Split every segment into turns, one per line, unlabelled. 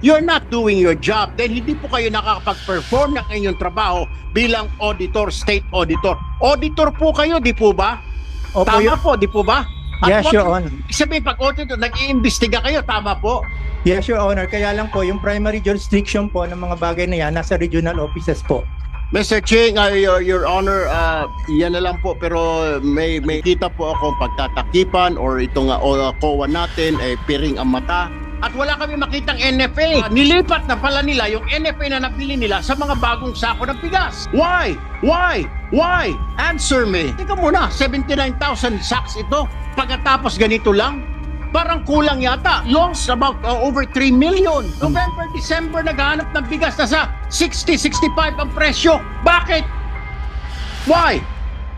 you're not doing your job. Then hindi po kayo nakakapag-perform ng inyong trabaho bilang auditor, state auditor. Auditor po kayo, di po ba?
Opo,
tama
Your-
po, di po ba?
Yes,
what-
Your Honor.
Sabihin, pag auditor, nag-iimbestiga kayo, tama po?
Yes, Your Honor. Kaya lang po, yung primary jurisdiction po ng mga bagay na yan, nasa regional offices po.
Mr. Ching, uh, your, your Honor, uh, yan na lang po pero may may kita po akong pagtatakipan or itong uh, COA natin eh piring ang mata. At wala kami makitang NFA. Uh, nilipat na pala nila yung NFA na nabili nila sa mga bagong sako ng bigas. Why? Why? Why? Answer me. Tika muna, 79,000 sacks ito. Pagkatapos ganito lang, parang kulang yata. Lost about uh, over 3 million. November, December, naghahanap ng bigas na sa 60, 65 ang presyo. Bakit? Why?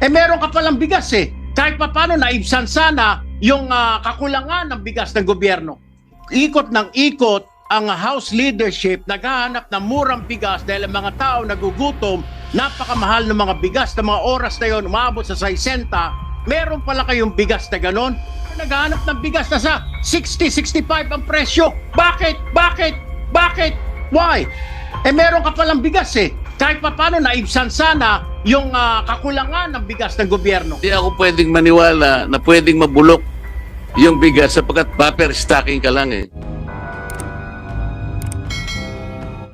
Eh meron ka palang bigas eh. Kahit pa paano naibsan sana yung ah, kakulangan ng bigas ng gobyerno. Ikot ng ikot ang House leadership naghahanap ng murang bigas dahil ang mga tao nagugutom, napakamahal ng mga bigas na mga oras na yon umabot sa 60, meron pala kayong bigas na ganon. Naghahanap ng bigas na sa 60, 65 ang presyo. Bakit? Bakit? Bakit? Why? Eh meron ka palang bigas eh. Kahit pa paano naibsan sana yung ah, kakulangan ng bigas ng gobyerno.
Hindi ako pwedeng maniwala na pwedeng mabulok yung bigas sapagkat buffer stocking ka lang eh.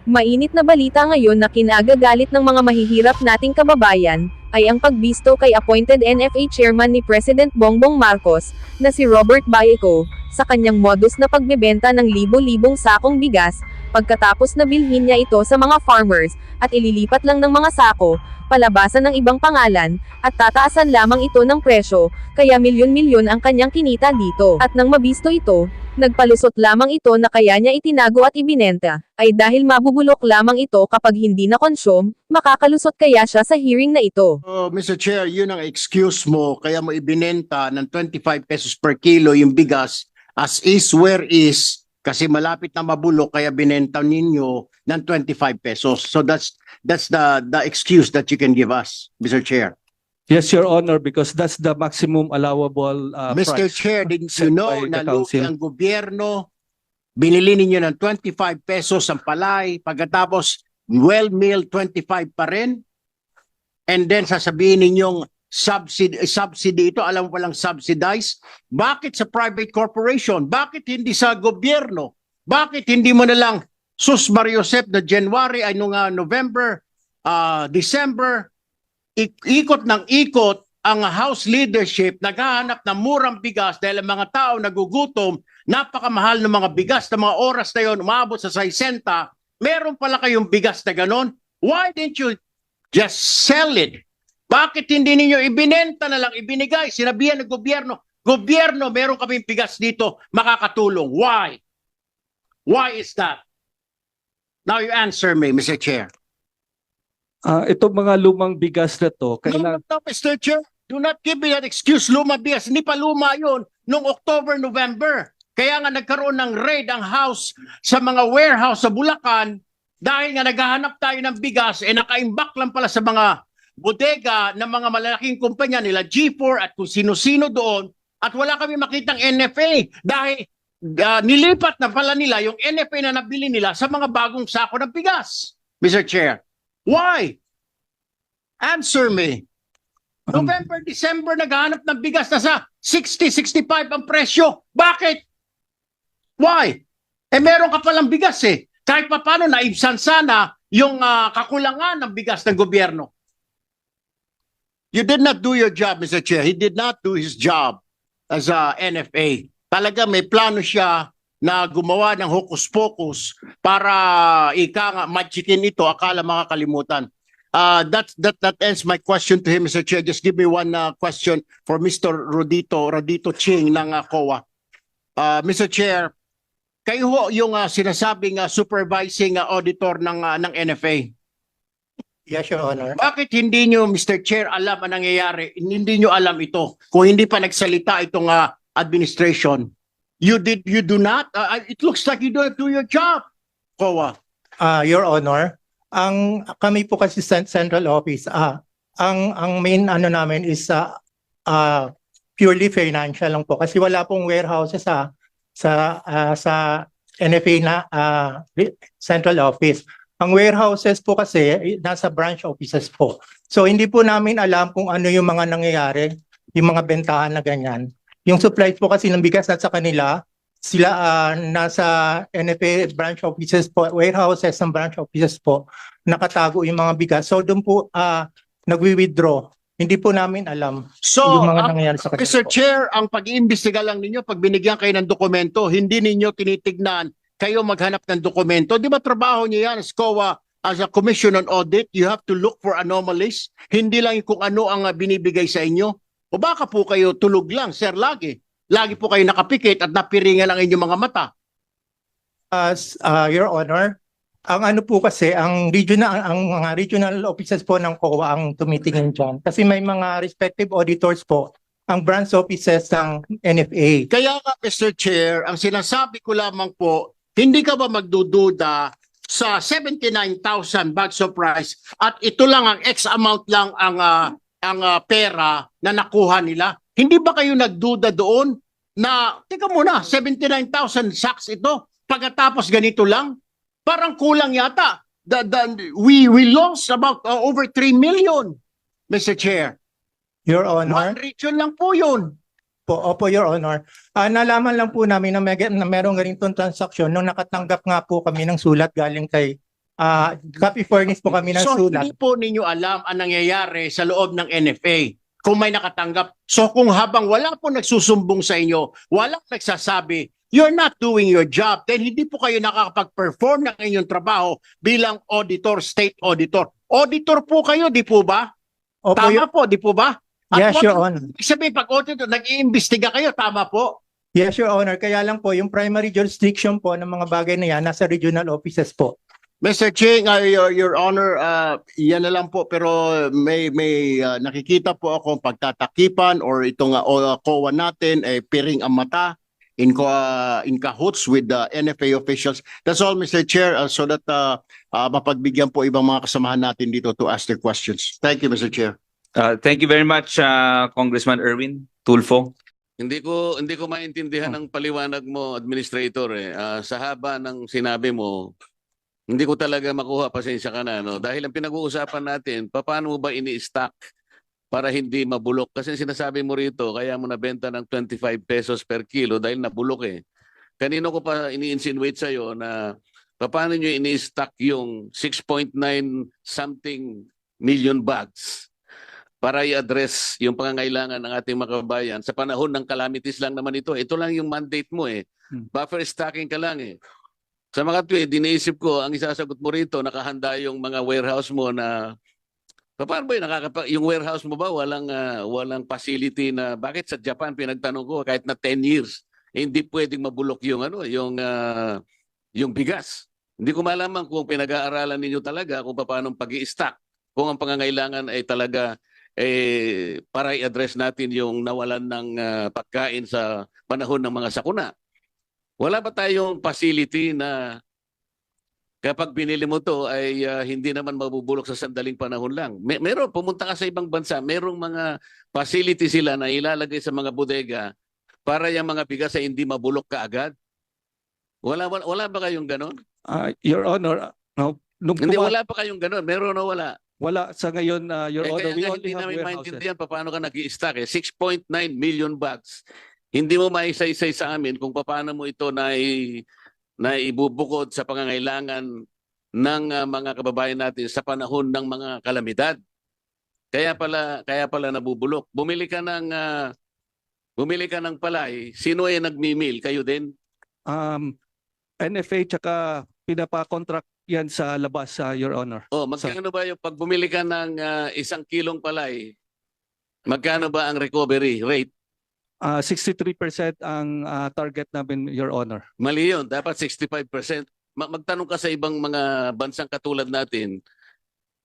Mainit na balita ngayon na kinagagalit ng mga mahihirap nating kababayan, ay ang pagbisto kay appointed NFA chairman ni President Bongbong Marcos, na si Robert Baeco, sa kanyang modus na pagbebenta ng libo-libong sakong bigas, pagkatapos na bilhin niya ito sa mga farmers, at ililipat lang ng mga sako, palabasan ng ibang pangalan, at tataasan lamang ito ng presyo, kaya milyon-milyon ang kanyang kinita dito. At nang mabisto ito, nagpalusot lamang ito na kaya niya itinago at ibinenta, ay dahil mabubulok lamang ito kapag hindi na konsyum, makakalusot kaya siya sa hearing na ito.
Oh, Mr. Chair, yun ang excuse mo kaya mo ibinenta ng 25 pesos per kilo yung bigas as is where is kasi malapit na mabulok kaya binenta ninyo ng 25 pesos. So that's that's the the excuse that you can give us, Mr. Chair.
Yes, Your Honor, because that's the maximum allowable uh,
Mr.
price.
Chair, didn't
set
you know
by
na lugi
council.
ang gobyerno, binili ninyo ng 25 pesos ang palay, pagkatapos well meal 25 pa rin, and then sasabihin ninyong subsidy, subsidy ito, alam ko lang subsidize. Bakit sa private corporation? Bakit hindi sa gobyerno? Bakit hindi mo na lang sus Mario Josep na January ay nung ah, November, ah, December, ik- ikot ng ikot ang House leadership naghahanap ng murang bigas dahil ang mga tao nagugutom, napakamahal ng mga bigas na mga oras na yon umabot sa 60, meron pala kayong bigas na ganon. Why didn't you just sell it? Bakit hindi ninyo ibinenta na lang, ibinigay, sinabihan ng gobyerno, gobyerno, meron kaming bigas dito, makakatulong. Why? Why is that? Now you answer me, Mr. Chair.
Uh, itong mga lumang bigas na to,
No,
kailangan,
no, no, Mr. Chair. Do not give me that excuse, luma bigas. Hindi pa luma yun noong October, November. Kaya nga nagkaroon ng raid ang house sa mga warehouse sa Bulacan dahil nga naghahanap tayo ng bigas eh nakaimbak lang pala sa mga bodega ng mga malalaking kumpanya nila G4 at kung sino-sino doon at wala kami makitang NFA dahil ah, nilipat na pala nila yung NFA na nabili nila sa mga bagong sako ng bigas. Mr. Chair, why? Answer me.
um,
November, December, naghahanap ng bigas na sa 60, 65 ang presyo. Bakit? Why? Eh meron ka palang bigas eh. Kahit pa paano naibsan sana yung ah, kakulangan ng bigas ng gobyerno. You did not do your job, Mr. Chair. He did not do his job as a NFA. Talaga may plano siya na gumawa ng hokus-pokus para ika nga magikin ito, akala makakalimutan. Uh, that that that ends my question to him, Mr. Chair. Just give me one uh, question for Mr. Rodito, Rodito Ching ng uh, COA. Uh, Mr. Chair, kayo ho yung uh, sinasabing uh, supervising uh, auditor ng uh, ng NFA.
Yes, Your Honor.
Bakit hindi nyo, Mr. Chair, alam ang nangyayari? Hindi nyo alam ito. Kung hindi pa nagsalita itong uh, administration, you did you do not. Uh, it looks like you don't do your job, COA.
Ah, Your Honor, ang kami po kasi sa central office, ah, ang ang main ano namin is sa ah, purely financial lang po kasi wala pong warehouses sa sa ah, sa NFA na re- central office. Ang warehouses po kasi eh, nasa branch offices po. So hindi po namin alam kung ano yung mga nangyayari, yung mga bentahan na ganyan. Yung supplies po kasi ng bigas nasa kanila, sila ah, nasa NFA branch offices po, warehouses ng branch offices po, nakatago yung mga bigas. So doon po ah, nagwi-withdraw. Hindi po namin alam
So,
yung mga
ang-
nangyayari sa kanila
Mr.
po.
Chair, ang pag-iimbestiga lang ninyo pag binigyan kayo ng dokumento, hindi ninyo tinitignan kayo maghanap ng dokumento. Di ba trabaho niyo yan as COA, as a Commission on Audit, you have to look for anomalies. Hindi lang kung ano ang ah, binibigay sa inyo. O baka po kayo tulog lang, sir, lagi. Lagi po kayo nakapikit at napiringan ang inyong mga mata.
As uh, Your Honor, ang ano po kasi ang regional ang mga regional offices po ng COA ang tumitingin diyan kasi may mga respective auditors po ang branch offices ng NFA.
Kaya nga, Mr. Chair, ang sinasabi ko lamang po, hindi ka ba magdududa sa 79,000 bags of rice at ito lang ang X amount lang ang ah, ang ah, pera na nakuha nila? Hindi ba kayo nagduda doon na, teka muna, 79,000 sacks ito, pagkatapos ganito lang? Parang kulang yata. The, the, we, we lost about ah, over 3 million, Mr. Chair.
Your Honor,
One region lang po yun.
Po, opo Your Honor. Ah, nalaman lang po namin na, may, na merong ganitong transaksyon nung nakatanggap nga po kami ng sulat galing kay ah copy furnace po kami ng
So
sulat.
hindi po ninyo alam ang nangyayari sa loob ng NFA kung may nakatanggap. So kung habang wala po nagsusumbong sa inyo, walang nagsasabi, you're not doing your job, then hindi po kayo nakakapag-perform ng inyong trabaho bilang auditor, state auditor. Auditor po kayo, di po ba?
Opo,
Tama po, di po ba? At
yes, Your Honor.
Ibig sabihin, pag auditor, nag-iimbestiga kayo, tama po?
Yes, Your Honor. Kaya lang po, yung primary jurisdiction po ng mga bagay na yan, nasa regional offices po.
Mr. Ching, uh, your, your Honor, uh, yan na lang po pero may may uh, nakikita po ako pagtatakipan or itong uh, o- COA natin eh piring ang mata in co- uh, in cahoots with the NFA officials. That's all Mr. Chair uh, so that uh, uh, mapagbigyan po ibang mga kasamahan natin dito to ask their questions. Thank you Mr. Chair.
Uh, thank you very much, uh, Congressman Erwin Tulfo.
Hindi ko hindi ko maintindihan ang paliwanag mo, administrator eh. Ah, sa haba ng sinabi mo, hindi ko talaga makuha pasensya ka na no. Dahil ang pinag-uusapan natin, paano mo ba ini-stock para hindi mabulok? Kasi sinasabi mo rito, kaya mo nabenta ng 25 pesos per kilo dahil nabulok eh. Kanino ko pa ini-insinuate sa'yo na paano nyo ini-stock yung 6.9 something million bags para i-address yung pangangailangan ng ating mga kababayan sa panahon ng calamities lang naman ito. Ito lang yung mandate mo eh.
Hmm.
Buffer stocking ka lang eh. Sa mga tweet, diniisip ko, ang isasagot mo rito, nakahanda yung mga warehouse mo na Paano ba yun? Nakakapa, yung warehouse mo ba walang ah, walang facility na bakit sa Japan pinagtanong ko kahit na 10 years eh, hindi pwedeng mabulok yung ano yung ah, yung bigas. Hindi ko malaman kung pinag-aaralan ninyo talaga kung paano pag-i-stock kung ang pangangailangan ay talaga eh, para i-address natin yung nawalan ng ah, pagkain sa panahon ng mga sakuna. Wala ba tayong facility na kapag binili mo to ay ah, hindi naman mabubulok sa sandaling panahon lang? May, meron, pumunta ka sa ibang bansa, merong mga facility sila na ilalagay sa mga bodega para yung mga bigas ay hindi mabulok kaagad. Wala, wala, wala ba kayong ganon?
Uh, Your Honor, no, nung
Hindi, wala pa kayong ganon. Meron o wala?
Wala sa ngayon, uh, Your
Eh,
Honor, we only
hindi
have
namin
warehouses.
maintindihan pa paano ka nag stock eh. 6.9 million bags. Hindi mo maisa-isay sa amin kung paano mo ito na, na ibubukod sa pangangailangan ng ah, mga kababayan natin sa panahon ng mga kalamidad. Kaya pala kaya pala nabubulok. Bumili ka ng ah, bumili ka ng palay, sino ay nagmi-mill? Kayo din?
Um, NFA tsaka pinapa-contract yan sa labas, uh, Your Honor.
Oh, magkano ba yung pag bumili ka ng ah, isang kilong palay? Magkano ba ang recovery rate?
Uh, 63% ang uh, target namin, Your Honor.
Mali yun. Dapat 65%. Ma- magtanong ka sa ibang mga bansang katulad natin,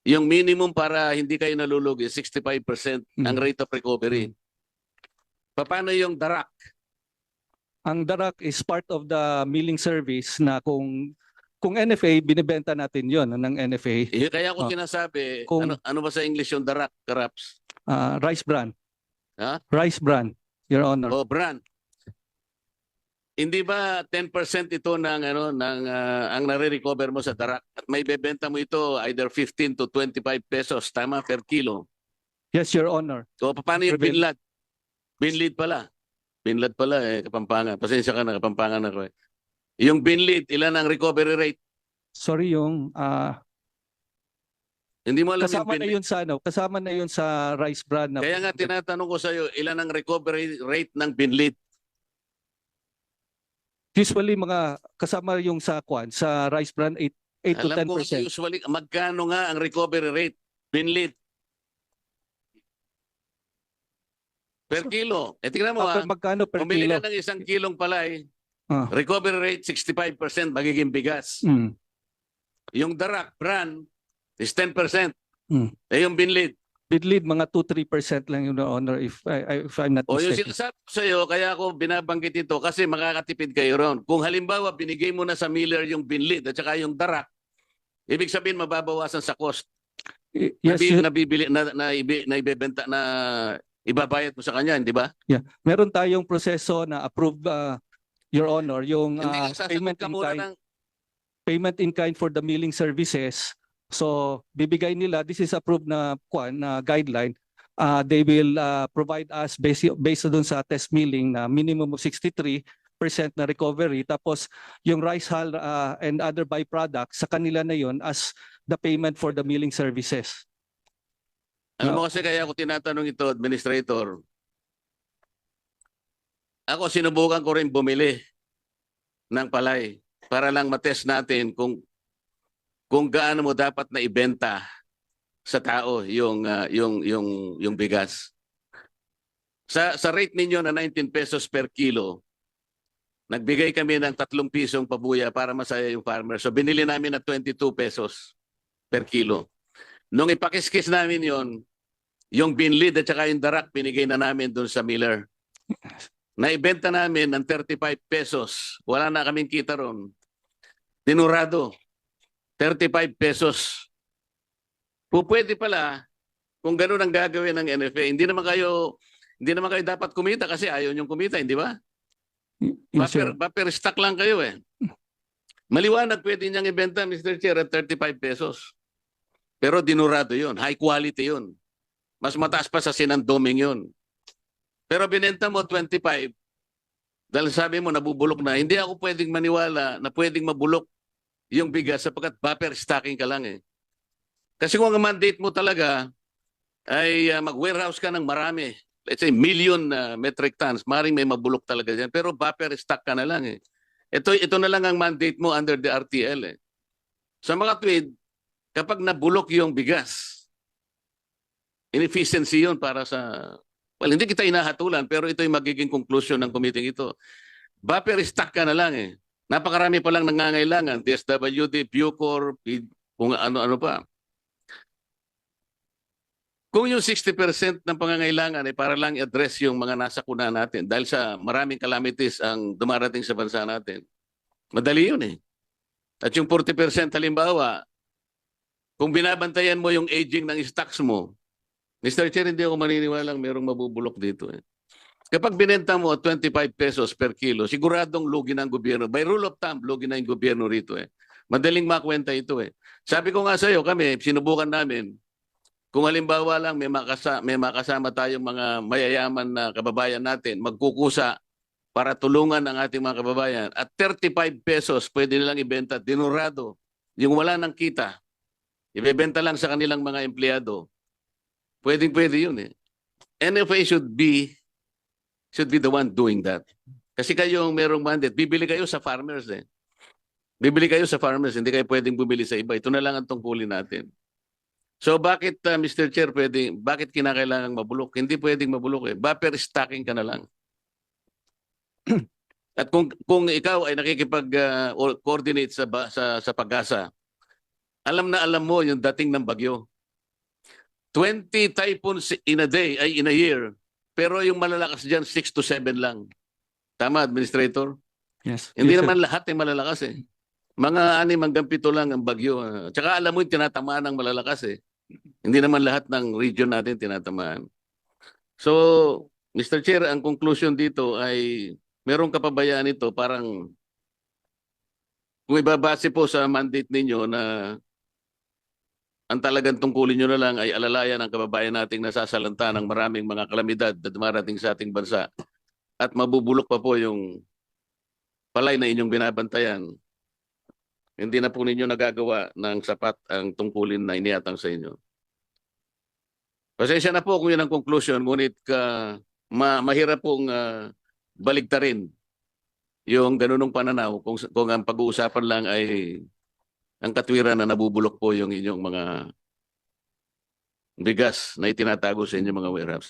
yung minimum para hindi kayo nalulugi, 65% ang
Mm.
rate of recovery. Paano yung darak?
Ang darak is part of the milling service na kung kung NFA, binibenta natin yon ng NFA,
Eh, kaya ko
Ah.
sinasabi,
Kung-
ano, ano ba sa English yung darak, karaps?
uh, rice bran.
Ha?
Rice bran, Your Honor.
O brand. Hindi ba 10% ito ng ano ng ah, ang nare-recover mo sa darak at may bebenta mo ito either 15 to 25 pesos tama per kilo.
Yes, Your Honor.
So paano yung binlad? Binlid pala. Binlad pala eh Kapampangan. Pasensya ka na Kapampangan ako eh. Yung binlid, ilan ang recovery rate?
Sorry yung ah,
Hindi mo alam yung
kasama na
binlid.
yun sa ano, kasama na yun sa rice bran na
Kaya nga tinatanong ko sa iyo, ilan ang recovery rate ng binlid?
usually mga kasama yung sa kwan sa rice bran 8 8 to
Alam ko
10%.
kasi usually magkano nga ang recovery rate binlid per kilo. Eh tingnan mo
Ah,
ah,
per- magkano per
Pumili
kilo?
ka ng isang kilong palay,
Ah.
recovery rate 65% magiging bigas.
Mm.
Yung darak, bran, is 10%.
Hmm.
Eh yung binlid.
Bidlead mga 2-3% lang yung honor if I, if I'm not
O yung
mistaken.
sinasabi ko sa iyo, kaya ako binabanggit ito kasi makakatipid kayo ron. Kung halimbawa binigay mo na sa miller yung binlid at saka yung darak, ibig sabihin mababawasan sa cost.
Y- Yes,
Nabi, nabibili na, na, ibi, na ibebenta na ibabayad mo sa kanya, hindi ba?
meron tayong proseso na approve uh, Your Honor yung
Hindi
uh,
ka sasagot
payment
ka
in
muna
kind
ng
payment in kind for the milling services. So bibigay nila this is approved na kwan na guideline. Uh, they will uh, provide us based based doon sa test milling na minimum of 63% na recovery tapos yung rice hull uh, and other byproducts sa kanila na yon as the payment for the milling services.
Alam mo kasi kaya ako tinatanong ito, Administrator. Ako sinubukan ko rin bumili ng palay para lang matest natin kung kung gaano mo dapat na ibenta sa tao yung ah, yung yung yung bigas. Sa sa rate ninyo na 19 pesos per kilo, nagbigay kami ng 3 pisong pabuya para masaya yung farmer. So binili namin na 22 pesos per kilo. Nung ipakiskis namin yon, yung binlid at saka yung darak binigay na namin doon sa miller. Naibenta namin ng 35 pesos. Wala na kaming kita ron. Tinurado. 35 pesos. Pupwede pala kung ganun ang gagawin ng NFA. Hindi naman kayo hindi naman kayo dapat kumita kasi ayaw niyong kumita, hindi ba?
Yes, sir.
buffer stock lang kayo eh. Maliwanag pwede niyang ibenta, Mr. Chair, at 35 pesos. Pero dinurado yun. High quality yun. Mas mataas pa sa sinandoming yun. Pero binenta mo 25 dahil sabi mo nabubulok na. Hindi ako pwedeng maniwala na pwedeng mabulok yung bigas sapagkat buffer stocking ka lang eh. Kasi kung ang mandate mo talaga ay uh, mag-warehouse ka ng marami, let's say million uh, metric tons, maring may mabulok talaga dyan. Pero buffer stock ka na lang eh. Ito, ito na lang ang mandate mo under the RTL eh. Sa mga tweed, kapag nabulok yung bigas, inefficiency yun para sa... Well, hindi kita inahatulan, pero ito yung magiging conclusion ng committee ito. Buffer stock ka na lang eh. Napakarami pa lang nangangailangan. DSWD, Bucor, kung ano-ano pa. Kung yung 60% ng pangangailangan ay para lang i-address yung mga nasa kuna natin dahil sa maraming calamities ang dumarating sa bansa natin. Madali yun eh. At yung 40% halimbawa, kung binabantayan mo yung aging ng stocks mo, Mr. Chair, hindi ako maniniwalang merong mabubulok dito eh. Kapag binenta mo 25 pesos per kilo, siguradong lugi ng gobyerno. By rule of thumb, lugi na yung gobyerno rito eh. Madaling makwenta ito eh. Sabi ko nga sa iyo, kami, sinubukan namin, kung halimbawa lang may makasa, may makasama tayong mga mayayaman na kababayan natin, magkukusa para tulungan ang ating mga kababayan at 35 pesos pwede nilang ibenta dinurado. Yung wala nang kita, ibebenta lang sa kanilang mga empleyado. Pwedeng pwede yun eh. NFA should be should be the one doing that. Kasi kayo ang merong mandate, bibili kayo sa farmers eh. Bibili kayo sa farmers, hindi kayo pwedeng bumili sa iba. Ito na lang ang tungkulin natin. So bakit uh, Mr. Chair pwede bakit kinakailangan mabulok? Hindi pwedeng mabulok eh. Buffer stocking ka na lang. At kung kung ikaw ay nakikipag uh, or coordinate sa sa sa pag-asa, alam na alam mo yung dating ng bagyo. 20 typhoons in a day ay in a year. Pero yung malalakas diyan 6 to 7 lang. Tama, administrator?
Yes.
Hindi
yes, sir.
naman lahat ay malalakas eh. Mga anim hanggang pito lang ang bagyo. ah. Tsaka alam mo yung tinatamaan ng malalakas eh. Hindi naman lahat ng region natin tinatamaan. So, Mr. Chair, ang conclusion dito ay Merong kapabayaan ito parang kung ibabase po sa mandate ninyo na ang talagang tungkulin nyo na lang ay alalayan ang kababayan nating nasasalanta ng maraming mga kalamidad na dumarating sa ating bansa at mabubulok pa po yung palay na inyong binabantayan, hindi na po ninyo nagagawa ng sapat ang tungkulin na iniatang sa inyo. Pasensya na po kung yun ang conclusion, ngunit ka, ma, mahirap pong ah, baligtarin yung ganunong pananaw kung, kung ang pag-uusapan lang ay ang katwiran na nabubulok po yung inyong mga bigas na itinatago sa inyong mga warehouse.